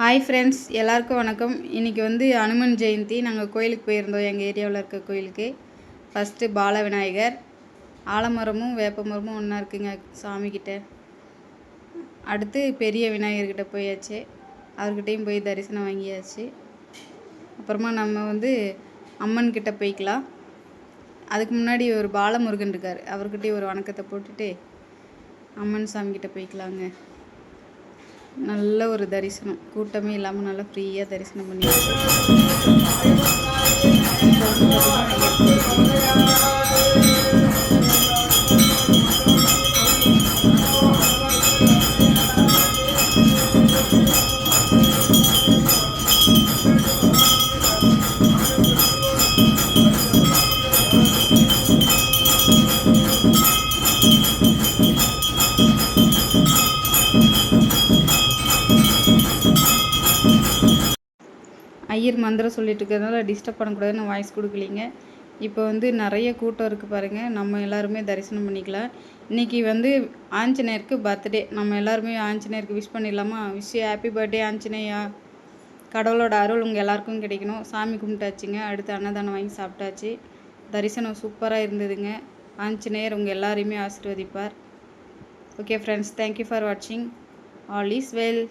Hi friends எல்லாருக்கும் வணக்கம். இன்றைக்கி வந்து அனுமன் ஜெயந்தி. நாங்கள் கோயிலுக்கு போயிருந்தோம். எங்கள் ஏரியாவில் இருக்க கோயிலுக்கு. ஃபஸ்ட்டு பால விநாயகர் ஆலமரமும் வேப்பமரமும் ஒன்றா இருக்குங்க சாமிக்கிட்ட அடுத்து பெரிய விநாயகர்கிட்ட போயாச்சு. அவர்கிட்டையும் போய் தரிசனம் வாங்கியாச்சு. அப்புறமா நம்ம வந்து அம்மன்கிட்ட போய்க்கலாம். அதுக்கு முன்னாடி ஒரு பாலமுருகன் இருக்கார். அவர்கிட்டயும் ஒரு வணக்கத்தை போட்டுட்டு அம்மன் சாமிக்கிட்ட போய்க்கலாங்க. நல்ல ஒரு தரிசனம். கூட்டமே இல்லாமல் நல்லா ஃப்ரீயாக தரிசனம் பண்ணி ஐயர் மந்திரம் சொல்லிட்டு இருக்கிறதுனால டிஸ்டர்ப் பண்ணக்கூடாதுன்னு வாய்ஸ் கொடுக்கலிங்க. இப்போ வந்து நிறைய கூட்டம் இருக்குது பாருங்கள் நம்ம எல்லாருமே தரிசனம் பண்ணிக்கலாம் இன்றைக்கி வந்து ஆஞ்சநேயருக்கு பர்த்டே நம்ம எல்லாருமே ஆஞ்சநேயருக்கு விஷ் பண்ணிடலாமா? Wish happy birthday Anjaneya. கடவுளோட அருள் உங்கள் எல்லாருக்கும் கிடைக்கணும். சாமி கும்பிட்டாச்சுங்க. அடுத்து அன்னதானம் வாங்கி சாப்பிட்டாச்சு. தரிசனம் சூப்பராக இருந்ததுங்க. ஆஞ்சநேயர் உங்கள் எல்லாரையுமே ஆசிர்வதிப்பார். Okay friends thank you for வாட்சிங் ஆல் இஸ் வெல்